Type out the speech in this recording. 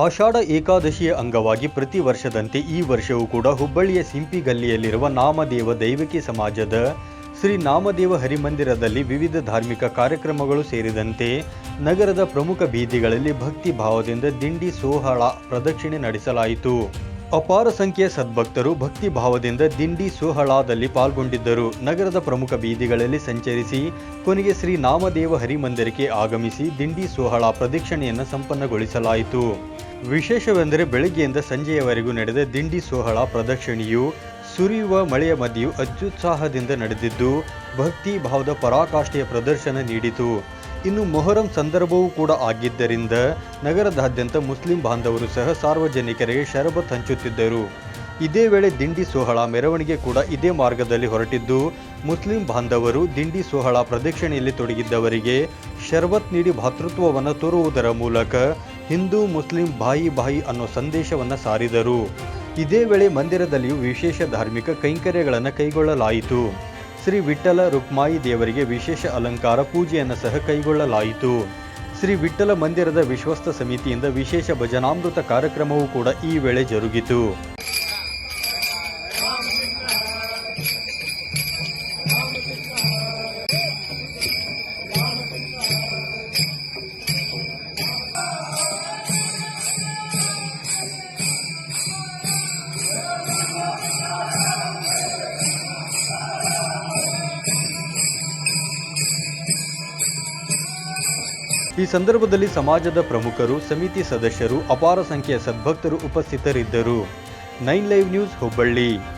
ಆಷಾಢ ಏಕಾದಶಿಯ ಅಂಗವಾಗಿ ಪ್ರತಿ ವರ್ಷದಂತೆ ಈ ವರ್ಷವೂ ಕೂಡ ಹುಬ್ಬಳ್ಳಿಯ ಸಿಂಪಿಗಲ್ಲಿಯಲ್ಲಿರುವ ನಾಮದೇವ ದೈವಿಕಿ ಸಮಾಜದ ಶ್ರೀ ನಾಮದೇವ ಹರಿಮಂದಿರದಲ್ಲಿ ವಿವಿಧ ಧಾರ್ಮಿಕ ಕಾರ್ಯಕ್ರಮಗಳು ಸೇರಿದಂತೆ ನಗರದ ಪ್ರಮುಖ ಬೀದಿಗಳಲ್ಲಿ ಭಕ್ತಿ ಭಾವದಿಂದ ದಿಂಡಿ ಸೋಹಳ ಪ್ರದಕ್ಷಿಣೆ ನಡೆಸಲಾಯಿತು. ಅಪಾರ ಸಂಖ್ಯೆಯ ಸದ್ಭಕ್ತರು ಭಕ್ತಿ ಭಾವದಿಂದ ದಿಂಡಿ ಸೋಹಳಾದಲ್ಲಿ ಪಾಲ್ಗೊಂಡಿದ್ದರು. ನಗರದ ಪ್ರಮುಖ ಬೀದಿಗಳಲ್ಲಿ ಸಂಚರಿಸಿ ಕೊನೆಗೆ ಶ್ರೀ ನಾಮದೇವ ಹರಿಮಂದಿರಕ್ಕೆ ಆಗಮಿಸಿ ದಿಂಡಿ ಸೋಹಳ ಪ್ರದಕ್ಷಿಣೆಯನ್ನು ಸಂಪನ್ನಗೊಳಿಸಲಾಯಿತು. ವಿಶೇಷವೆಂದರೆ ಬೆಳಗ್ಗೆಯಿಂದ ಸಂಜೆಯವರೆಗೂ ನಡೆದ ದಿಂಡಿ ಸೋಹಳ ಪ್ರದಕ್ಷಿಣೆಯು ಸುರಿಯುವ ಮಳೆಯ ಮಧ್ಯೆಯೂ ಅತ್ಯುತ್ಸಾಹದಿಂದ ನಡೆದಿದ್ದು ಭಕ್ತಿ ಭಾವದ ಪರಾಕಾಷ್ಠೆಯ ಪ್ರದರ್ಶನ ನೀಡಿತು. ಇನ್ನು ಮೊಹರಂ ಸಂದರ್ಭವೂ ಕೂಡ ಆಗಿದ್ದರಿಂದ ನಗರದಾದ್ಯಂತ ಮುಸ್ಲಿಂ ಬಾಂಧವರು ಸಹ ಸಾರ್ವಜನಿಕರಿಗೆ ಶರಬತ್ ಹಂಚುತ್ತಿದ್ದರು. ಇದೇ ವೇಳೆ ದಿಂಡಿ ಸೋಹಳ ಮೆರವಣಿಗೆ ಕೂಡ ಇದೇ ಮಾರ್ಗದಲ್ಲಿ ಹೊರಟಿದ್ದು, ಮುಸ್ಲಿಂ ಬಾಂಧವರು ದಿಂಡಿ ಸೋಹಳ ಪ್ರದಕ್ಷಿಣೆಯಲ್ಲಿ ತೊಡಗಿದ್ದವರಿಗೆ ಶರಬತ್ ನೀಡಿ ಭಾತೃತ್ವವನ್ನು ತೋರುವುದರ ಮೂಲಕ ಹಿಂದೂ ಮುಸ್ಲಿಂ ಬಾಯಿ ಬಾಯಿ ಅನ್ನೋ ಸಂದೇಶವನ್ನು ಸಾರಿದರು. ಇದೇ ವೇಳೆ ಮಂದಿರದಲ್ಲಿಯೂ ವಿಶೇಷ ಧಾರ್ಮಿಕ ಕೈಂಕರ್ಯಗಳನ್ನು ಕೈಗೊಳ್ಳಲಾಯಿತು. ಶ್ರೀ ವಿಠಲ ರುಕ್ಮಾಯಿ ದೇವರಿಗೆ ವಿಶೇಷ ಅಲಂಕಾರ ಪೂಜೆಯನ್ನು ಸಹ ಕೈಗೊಳ್ಳಲಾಯಿತು. ಶ್ರೀ ವಿಠಲ ಮಂದಿರದ ವಿಶ್ವಸ್ತ ಸಮಿತಿಯಿಂದ ವಿಶೇಷ ಭಜನಾಮೃತ ಕಾರ್ಯಕ್ರಮವೂ ಕೂಡ ಈ ವೇಳೆ ಜರುಗಿತು. ಈ ಸಂದರ್ಭದಲ್ಲಿ ಸಮಾಜದ ಪ್ರಮುಖರು ಸಮಿತಿ ಸದಸ್ಯರು ಅಪಾರ ಸಂಖ್ಯೆಯ ಸದ್ಭಕ್ತರು ಉಪಸ್ಥಿತರಿದ್ದರು. Nine live news Hubballi.